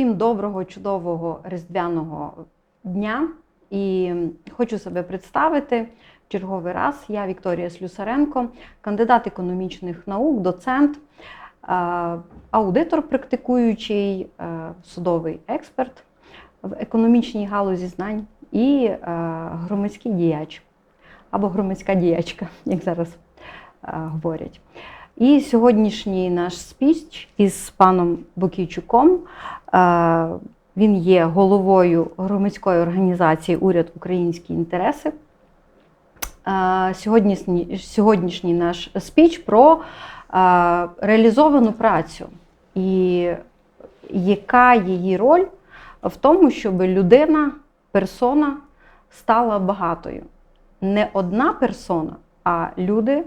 Всім доброго, чудового різдвяного дня. І хочу себе представити в черговий раз. Я Вікторія Слюсаренко, кандидат економічних наук, доцент, аудитор практикуючий, судовий експерт в економічній галузі знань і громадський діяч або громадська діячка, як зараз говорять. І сьогоднішній наш спіч із паном Бокійчуком. е, Він є головою громадської організації Уряд Українські інтереси. Е, Сьогоднішній, сьогоднішній наш спіч про е, реалізовану працю і яка її роль в тому, щоб людина, персона стала багатою. Не одна персона, а люди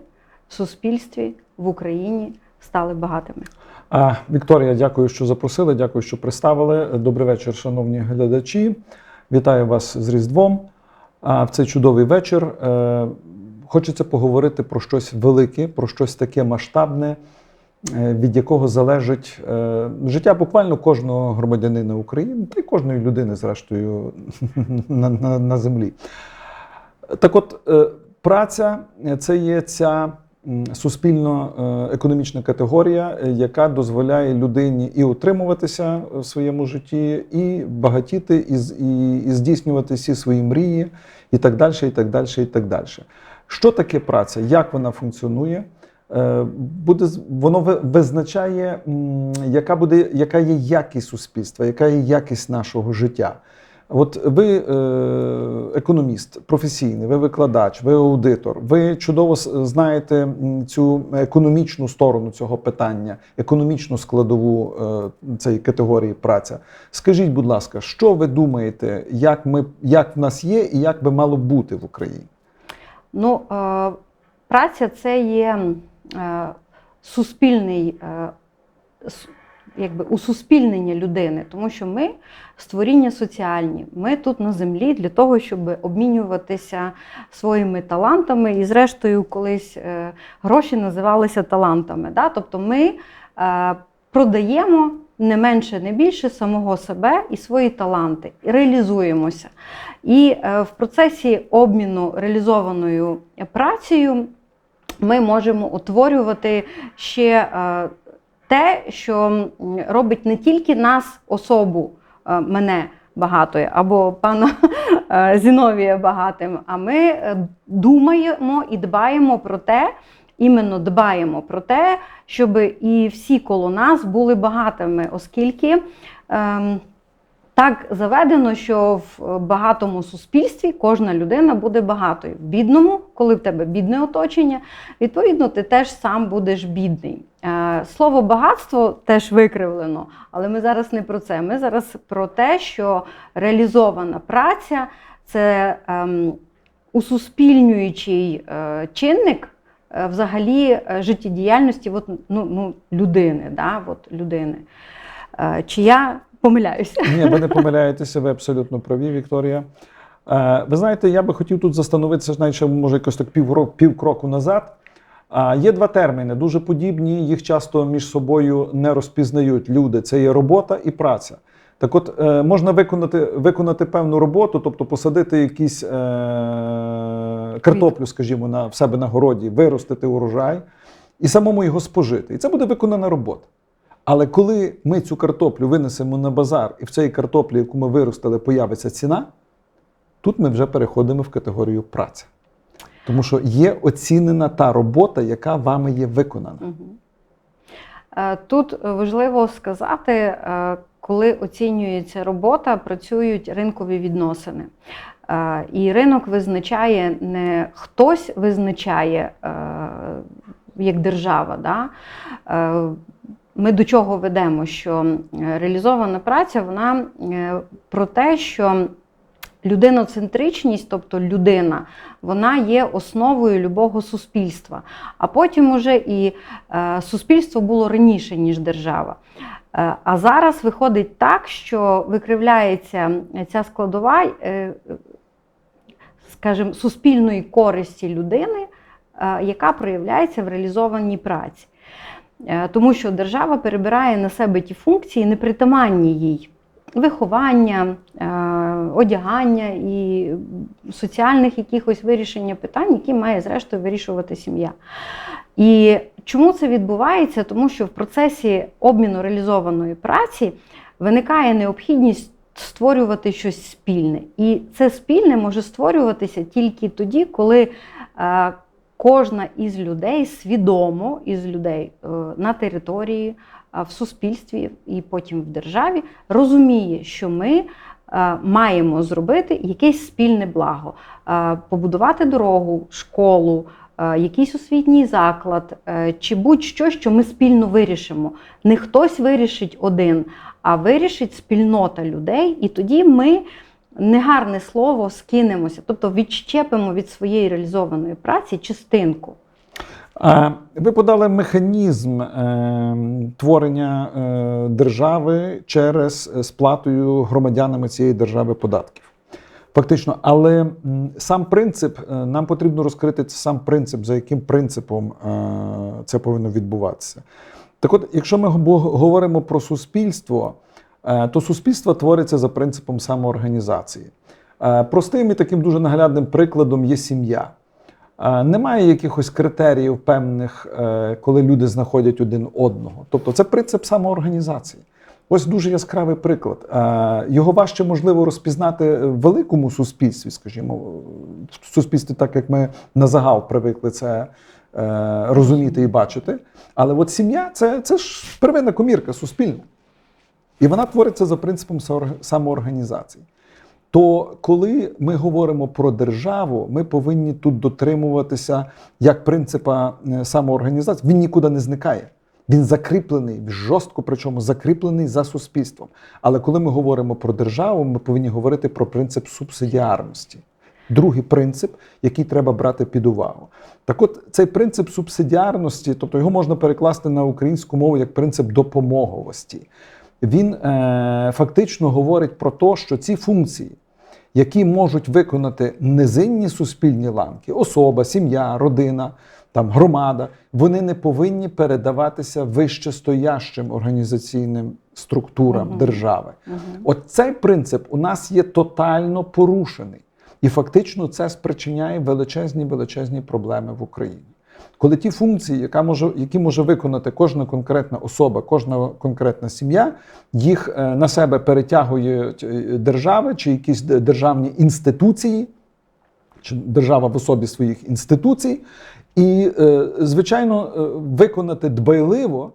в суспільстві в Україні стали багатими. А, Вікторія, дякую, що запросили. Дякую, що представили. Добрий вечір, шановні глядачі. Вітаю вас з Різдвом. А в цей чудовий вечір е, хочеться поговорити про щось велике, про щось таке масштабне, е, від якого залежить е, життя буквально кожного громадянина України та й кожної людини, зрештою, на, на, на землі. Так от, праця це є ця суспільно-економічна категорія, е, яка дозволяє людині і утримуватися в своєму житті, і багатіти, і, і, здійснювати всі свої мрії, і так далі, і так далі, і так далі. Що таке праця? Як вона функціонує? Е, Буде воно ви- визначає, яка буде, яка є якість суспільства, яка є якість нашого життя. От ви е, економіст професійний, ви викладач, ви аудитор. Ви чудово знаєте цю економічну сторону цього питання, економічну складову е, цієї категорії праця. Скажіть, будь ласка, що ви думаєте, як ми як в нас є і як би мало бути в Україні? Ну, е, праця це є суспільний, якби усуспільнення людини, тому що ми створіння соціальні. Ми тут на землі для того, щоб обмінюватися своїми талантами. І, зрештою, колись е, гроші називалися талантами. Да? Тобто ми е, продаємо не менше, не більше самого себе і свої таланти, реалізуємося. І е, в процесі обміну реалізованою працею ми можемо утворювати ще те, що робить не тільки нас, особу, е, мене багатою, або пана е, Зіновія багатим, а ми е, думаємо і дбаємо про те, іменно дбаємо про те, щоб і всі коло нас були багатими, оскільки. ем, так заведено, що в багатому суспільстві кожна людина буде багатою. В бідному, коли в тебе бідне оточення, відповідно, ти теж сам будеш бідний. Е, Слово багатство теж викривлено, але ми зараз не про це. Ми зараз про те, що реалізована праця це ем, усуспільнюючий е, чинник е, взагалі е, життєдіяльності от, ну, ну, людини. Да? От, людини. Е, Чи я помиляюся? Ні, ви не помиляєтеся, ви абсолютно праві, Вікторія. Е, Ви знаєте, я би хотів тут застановитися, навіть може, якось так півкроку, півкроку назад. А, Є два терміни, дуже подібні, їх часто між собою не розпізнають люди. Це є робота і праця. Так от, е, можна виконати, виконати певну роботу, тобто посадити якісь е, картоплю, скажімо, на, в себе на городі, виростити урожай і самому його спожити. І це буде виконана робота. Але коли ми цю картоплю винесемо на базар, і в цій картоплі, яку ми виростили, появиться ціна, тут ми вже переходимо в категорію праця. Тому що є оцінена та робота, яка вами є виконана. Е, Тут важливо сказати, е, коли оцінюється робота, працюють ринкові відносини. Е, І ринок визначає не хтось визначає як держава. Да? Ми до чого ведемо? Що реалізована праця вона е, про те, що людиноцентричність, тобто людина, вона є основою любого суспільства. А потім уже і е, суспільство було раніше, ніж держава. Е, А зараз виходить так, що викривляється ця складова, скажімо, суспільної користі людини, яка проявляється в реалізованій праці. Е, Тому що держава перебирає на себе ті функції, непритаманні їй. виховання, е, одягання і соціальних якихось вирішення питань, які має зрештою вирішувати сім'я. І чому це відбувається? Тому що в процесі обміну реалізованої праці виникає необхідність створювати щось спільне. І це спільне може створюватися тільки тоді, коли е, кожна із людей свідомо із людей е, на території, е, в суспільстві і потім в державі розуміє, що ми е, маємо зробити якесь спільне благо, побудувати дорогу, школу. Якийсь освітній заклад чи будь-що, що ми спільно вирішимо. Не хтось вирішить один, а вирішить спільнота людей, і тоді ми негарне слово скинемося, тобто відщепимо від своєї реалізованої праці частинку. Ви подали механізм е, творення е, держави через е, сплатою громадянами цієї держави податків. Фактично, але сам принцип, нам потрібно розкрити сам принцип, за яким принципом це повинно відбуватися. Так от, якщо ми говоримо про суспільство, то суспільство твориться за принципом самоорганізації. Е, Простим і таким дуже наглядним прикладом є сім'я. Е, Немає якихось критеріїв певних, е, коли люди знаходять один одного. Тобто це принцип самоорганізації. Ось дуже яскравий приклад. Е, Його важче можливо розпізнати в великому суспільстві, скажімо, в суспільстві, так як ми на загал привикли це е, розуміти і бачити. Але от сім'я це, це ж первинна комірка суспільна. І вона твориться за принципом самоорганізації. То коли ми говоримо про державу, ми повинні тут дотримуватися як принципа е, самоорганізації. Він нікуди не зникає. Він закріплений, жорстко, причому закріплений за суспільством. Але коли ми говоримо про державу, ми повинні говорити про принцип субсидіарності. Другий принцип, який треба брати під увагу. Так от цей принцип субсидіарності, тобто його можна перекласти на українську мову як принцип допомоговості. Він е, фактично говорить про те, що ці функції, які можуть виконати низинні суспільні ланки, особа, сім'я, родина, там, громада, вони не повинні передаватися вищестоящим організаційним структурам Мгм. держави. Мгм. От цей принцип у нас є тотально порушений. І фактично це спричиняє величезні величезні проблеми в Україні. Коли ті функції, яка може, які може виконати кожна конкретна особа, кожна конкретна сім'я, їх е, на себе перетягують е, держави чи якісь державні інституції, чи держава в особі своїх інституцій, і, е, звичайно, виконати дбайливо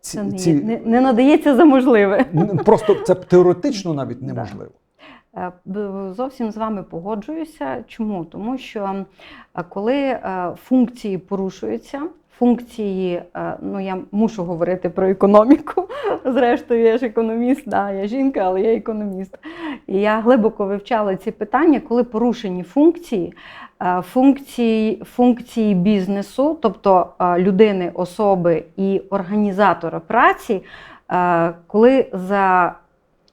ці, ці не, не надається за можливе. просто це теоретично навіть неможливо. Е, Зовсім з вами погоджуюся. Чому? Тому що е, коли е, функції порушуються, функції, ну я мушу говорити про економіку. Зрештою, я ж економіст, да, я жінка, але я економіст. І я глибоко вивчала ці питання, коли порушені функції, функції, функції бізнесу, тобто людини, особи і організатора праці, коли за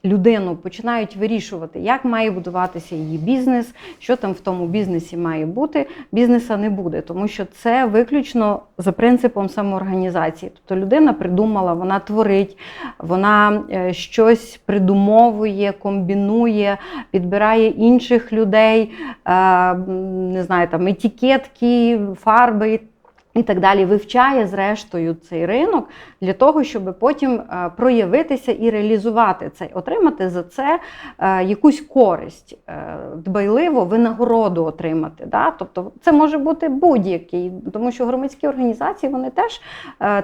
людину починають вирішувати, як має будуватися її бізнес, що там в тому бізнесі має бути, бізнеса не буде, тому що це виключно за принципом самоорганізації. Тобто людина придумала, вона творить, вона е, щось придумовує, комбінує, підбирає інших людей, е, не знаю, там етикетки, фарби. І так далі вивчає зрештою цей ринок для того, щоб потім е, проявитися і реалізувати це, отримати за це е, якусь користь, е, дбайливо винагороду отримати. Да? Тобто це може бути будь-який, тому що громадські організації вони теж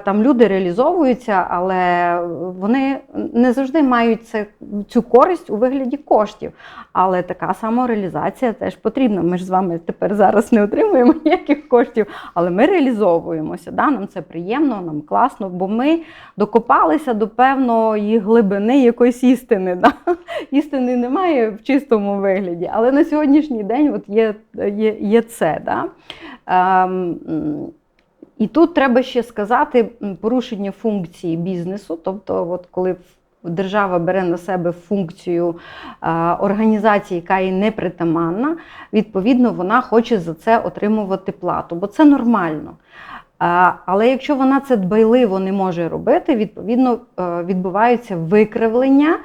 там люди реалізовуються, але вони не завжди мають це, цю користь у вигляді коштів. Але така самореалізація теж потрібна. Ми ж з вами тепер зараз не отримуємо ніяких коштів, але ми реалізовуємося. Да? Нам це приємно, нам класно, бо ми докопалися до певної глибини якоїсь істини. Да? Істини немає в чистому вигляді, але на сьогоднішній день от є, є, є це. Да? Ем, і тут треба ще сказати порушення функції бізнесу, тобто, от коли держава бере на себе функцію е, організації, яка їй не притаманна, відповідно, вона хоче за це отримувати плату, бо це нормально. Е, Але якщо вона це дбайливо не може робити, відповідно е, відбуваються викривлення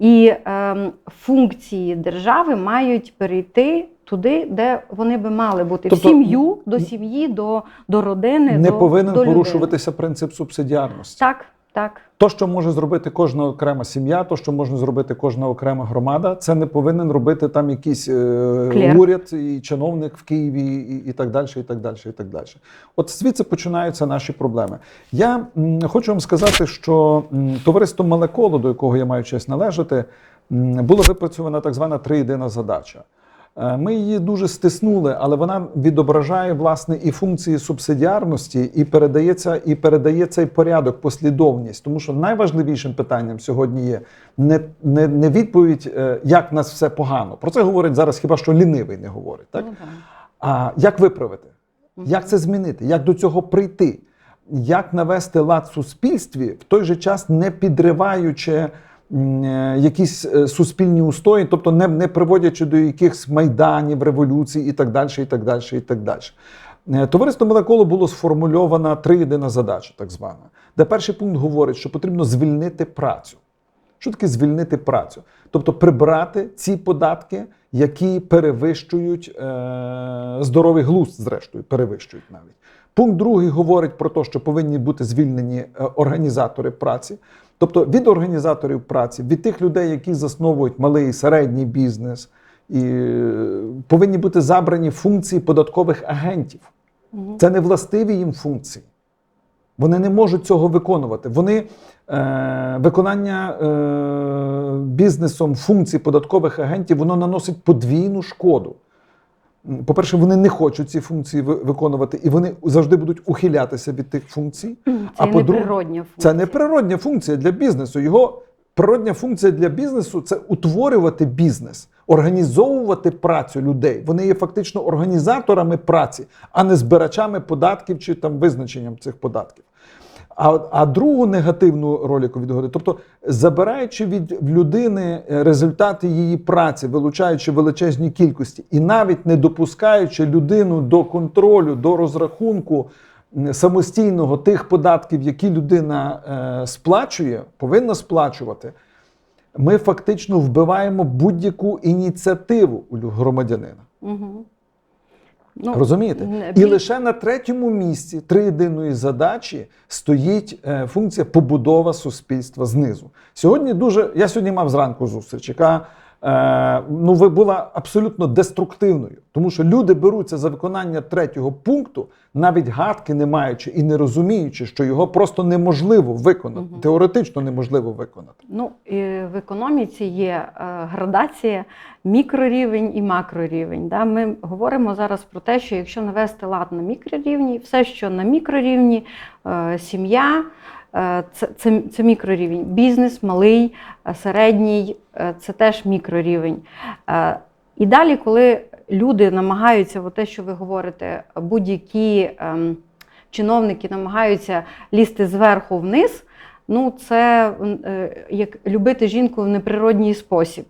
І ем, функції держави мають перейти туди, де вони би мали бути Тобто, в сім'ю, до сім'ї, до, до родини. Не до, повинен до порушуватися принцип субсидіарності. Так, так. То, що може зробити кожна окрема сім'я, то, що може зробити кожна окрема громада, це не повинен робити там якийсь е, уряд і чиновник в Києві, і, і так далі, і так далі, і так далі. От звідси починаються наші проблеми. Я м, хочу вам сказати, що м, товариство Малеколо, до якого я маю честь належати, м, була випрацьована так звана триєдина задача. Е, Ми її дуже стиснули, але вона відображає власне і функції субсидіарності, і передається, і передає цей порядок, послідовність. Тому що найважливішим питанням сьогодні є не, не, не відповідь, е, як в нас все погано. Про це говорить зараз хіба що лінивий не говорить. Так? Ну. А як виправити? Як це змінити? Як до цього прийти? Як навести лад в суспільстві, в той же час не підриваючи якісь е, суспільні устої, тобто не, не приводячи до якихось майданів, революцій і так далі, і так далі, і так далі. Е, Товариство Мелеколо було сформульована триєдина задача, так звана, де перший пункт говорить, що потрібно звільнити працю. Що таке звільнити працю? Тобто прибрати ці податки, які перевищують е, здоровий глузд, зрештою, перевищують навіть. Пункт другий говорить про те, що повинні бути звільнені е, організатори праці. Тобто від організаторів праці, від тих людей, які засновують малий і середній бізнес, і е, повинні бути забрані функції податкових агентів. Мгм. Це не властиві їм функції. Вони не можуть цього виконувати. Вони е, виконання е, бізнесом функцій податкових агентів воно наносить подвійну шкоду. По-перше, вони не хочуть ці функції ви- виконувати, і вони завжди будуть ухилятися від тих функцій. Це А не функція. Це не природня функція для бізнесу. Його природня функція для бізнесу це утворювати бізнес, організовувати працю людей. Вони є фактично організаторами праці, а не збирачами податків чи там визначенням цих податків. А, а другу негативну роль, яку відгодить, тобто забираючи від людини е, результати її праці, вилучаючи величезні кількості, і навіть не допускаючи людину до контролю, до розрахунку самостійного тих податків, які людина е, сплачує, повинна сплачувати, ми фактично вбиваємо будь-яку ініціативу у громадянина. Угу. Ну, Розумієте? не- І лише на третьому місці триєдиної задачі стоїть е, функція побудова суспільства знизу. Сьогодні дуже я сьогодні мав зранку зустріч, яка ну, ви- була абсолютно деструктивною, тому що люди беруться за виконання третього пункту, навіть гадки не маючи і не розуміючи, що його просто неможливо виконати, Мгм. теоретично неможливо виконати. Ну, і в економіці є е, градація мікрорівень і макрорівень. Да? Ми говоримо зараз про те, що якщо навести лад на мікрорівні, все, що на мікрорівні, е, сім'я, е, це, це, це мікрорівень. Бізнес, малий, е, середній е, це теж мікрорівень. Е, І далі, коли люди намагаються, те, що ви говорите, будь-які ем, чиновники намагаються лізти зверху вниз. Ну, це е, як любити жінку в неприродній спосіб.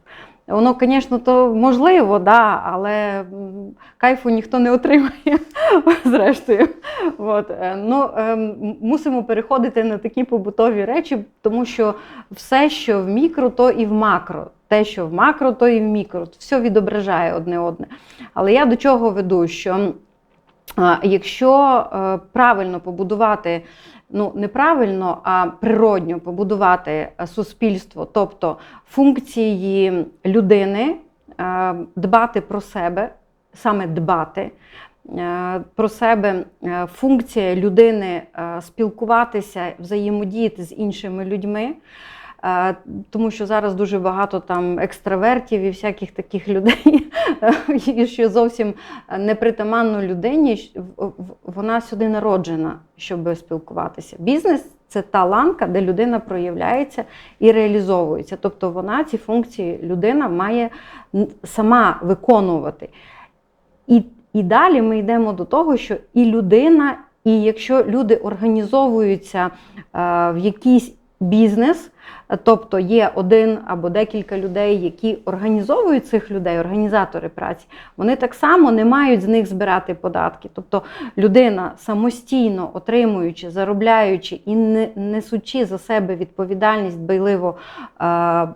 Воно, звісно, то можливо, да, але кайфу ніхто не отримає, зрештою. От. е, Ну, ем, мусимо переходити на такі побутові речі, тому що все, що в мікро, то і в макро. Те, що в макро, то і в мікро. Все відображає одне одне. Але я до чого веду? Що Якщо е, правильно побудувати, ну неправильно, а природньо побудувати е, суспільство, тобто функції людини, е, дбати про себе, саме дбати е, про себе, функція людини спілкуватися, взаємодіяти з іншими людьми. Е, Тому що зараз дуже багато там екстравертів і всяких таких людей, і що зовсім непритаманно людині, вона сюди народжена, щоб спілкуватися. Бізнес це та ланка, де людина проявляється і реалізовується. Тобто вона ці функції людина має сама виконувати. І, і далі ми йдемо до того, що і людина, і якщо люди організовуються е, в якійсь бізнес, тобто є один або декілька людей, які організовують цих людей, організатори праці, вони так само не мають з них збирати податки. Тобто людина самостійно отримуючи, заробляючи і не несучи за себе відповідальність, байливо е, е,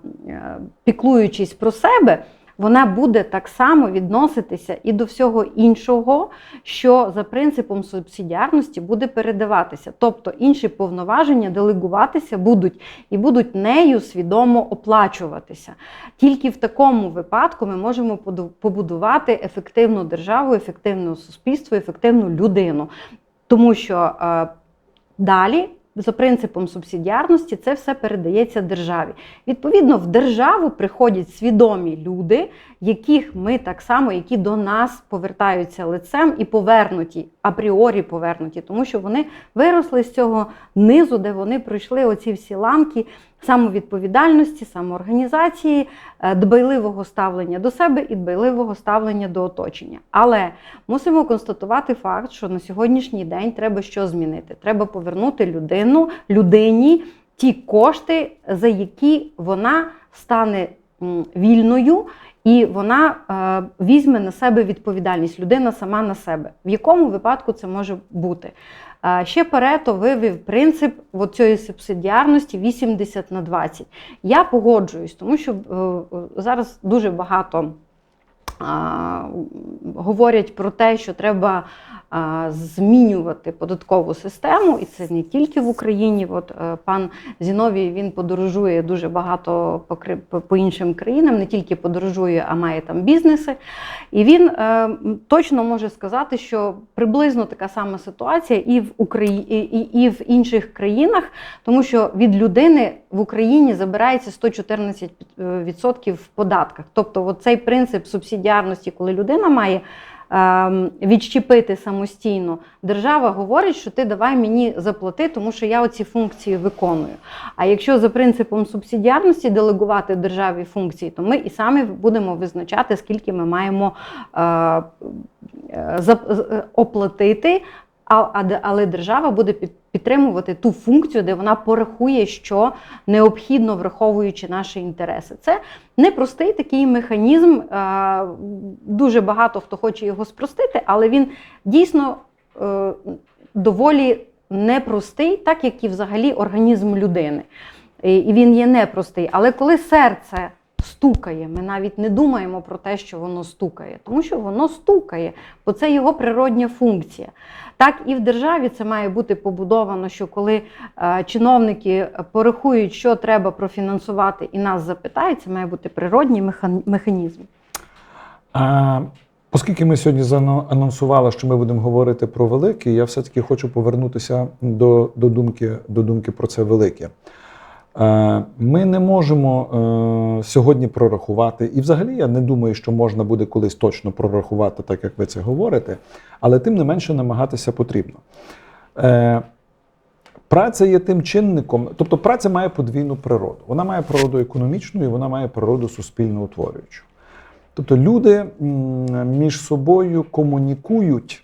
піклуючись про себе. Вона буде так само відноситися і до всього іншого, що за принципом субсидіарності буде передаватися. Тобто інші повноваження делегуватися будуть і будуть нею свідомо оплачуватися. Тільки в такому випадку ми можемо побудувати ефективну державу, ефективне суспільство, ефективну людину. Тому що е, далі. За принципом субсидіарності це все передається державі. Відповідно, в державу приходять свідомі люди, яких ми так само, які до нас повертаються лицем і повернуті, апріорі повернуті, тому що вони виросли з цього низу, де вони пройшли оці всі ламки самовідповідальності, самоорганізації, е, дбайливого ставлення до себе і дбайливого ставлення до оточення. Але мусимо констатувати факт, що на сьогоднішній день треба що змінити? Треба повернути людину, людині ті кошти, за які вона стане вільною. І вона е, візьме на себе відповідальність, людина сама на себе. В якому випадку це може бути? Е, ще Парето вивів принцип от цієї субсидіарності 80 на 20. Я погоджуюсь, тому що е, зараз дуже багато говорять про те, що треба змінювати податкову систему, і це не тільки в Україні. От е, пан Зіновій він подорожує дуже багато по, іншим країнам, не тільки подорожує, а має там бізнеси. І він е, точно може сказати, що приблизно така сама ситуація і в Україні, і, в інших країнах, тому що від людини в Україні забирається 114% в податках. Тобто, цей принцип субсидіарності, коли людина має ем, відщепити самостійно, держава говорить, що ти давай мені заплати, тому що я оці функції виконую. А якщо за принципом субсидіарності делегувати державі функції, то ми і самі будемо визначати, скільки ми маємо е, е, е, оплатити. Але держава буде підтримувати ту функцію, де вона порахує, що необхідно, враховуючи наші інтереси. Це непростий такий механізм. е, Дуже багато хто хоче його спростити, але він дійсно е, доволі непростий, так як і взагалі організм людини. І він є непростий. Але коли серце стукає, ми навіть не думаємо про те, що воно стукає, тому що воно стукає, бо це його природня функція. Так і в державі це має бути побудовано, що коли е, чиновники порахують, що треба профінансувати, і нас запитають, це має бути природній механізм. А, оскільки ми сьогодні заано- анонсували, що ми будемо говорити про велике, я все-таки хочу повернутися до, до, думки, до думки про це велике. Е, Ми не можемо е, сьогодні прорахувати, і взагалі я не думаю, що можна буде колись точно прорахувати, так як ви це говорите, але тим не менше намагатися потрібно. Е, Праця є тим чинником, тобто праця має подвійну природу. Вона має природу економічну і вона має природу суспільно утворюючу. Тобто люди між собою комунікують,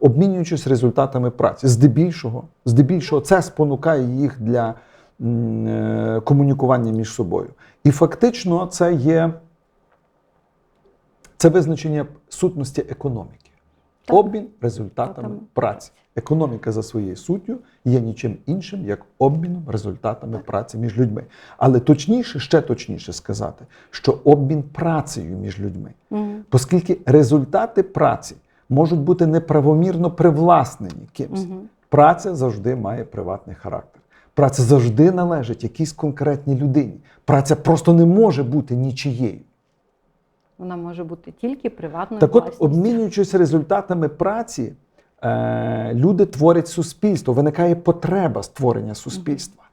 обмінюючись результатами праці. Здебільшого, здебільшого це спонукає їх для е, комунікування між собою. І фактично це є це визначення сутності економіки. Так. Обмін результатами Там. праці. Економіка за своєю суттю є нічим іншим, як обміном результатами праці між людьми. Але точніше, ще точніше сказати, що обмін працею між людьми. Мгм. Оскільки результати праці можуть бути неправомірно привласнені кимось. Мгм. Праця завжди має приватний характер. Праця завжди належить якійсь конкретній людині. Праця просто не може бути нічиєю. Вона може бути тільки приватною Так от, обмінюючись результатами праці, е, люди творять суспільство, виникає потреба створення суспільства.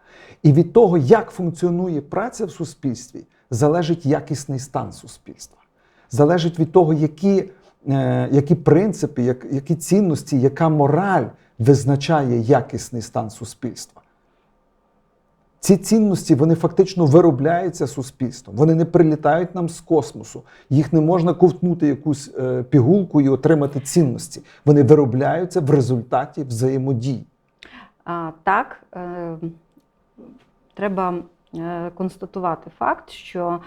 І від того, як функціонує праця в суспільстві, залежить якісний стан суспільства. Залежить від того, які, які принципи, які цінності, яка мораль визначає якісний стан суспільства. Ці цінності вони фактично виробляються суспільством. Вони не прилітають нам з космосу. Їх не можна ковтнути якусь е, пігулку і отримати цінності. Вони виробляються в результаті взаємодії. А, так, е, треба е, констатувати факт, що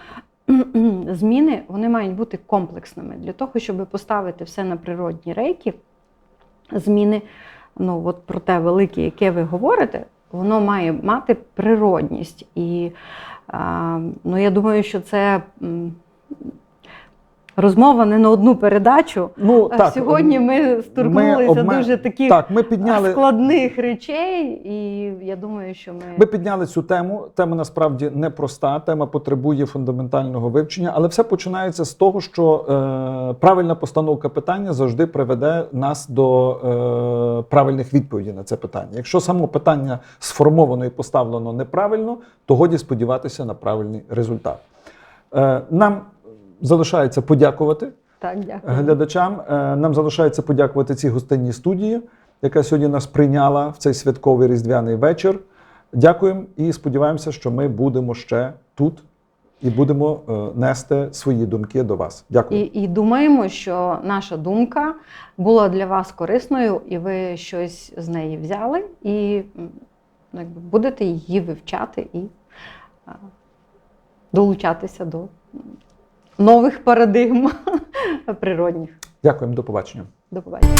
зміни вони мають бути комплексними. Для того, щоб поставити все на природні рейки, зміни, ну от про те велике, яке ви говорите, воно має мати природність. І ну, я думаю, що це. Розмова не на одну передачу. Ну, А так, Сьогодні ми сторкнулися обме- дуже таких Так, ми підняли, складних речей, і я думаю, що ми, ми підняли цю тему. Тема насправді непроста, тема потребує фундаментального вивчення, але все починається з того, що е, правильна постановка питання завжди приведе нас до е, правильних відповідей на це питання. Якщо само питання сформовано і поставлено неправильно, то годі сподіватися на правильний результат. Е, нам залишається подякувати так дякую. глядачам. Е, Нам залишається подякувати цій гостинній студії, яка сьогодні нас прийняла в цей святковий різдвяний вечір. Дякуємо і сподіваємося, що ми будемо ще тут і будемо е, нести свої думки до вас. Дякую. І, і думаємо, що наша думка була для вас корисною, і ви щось з неї взяли, і ну, якби, будете її вивчати і а, долучатися до нових парадигм природних. Дякуємо, до побачення. До побачення.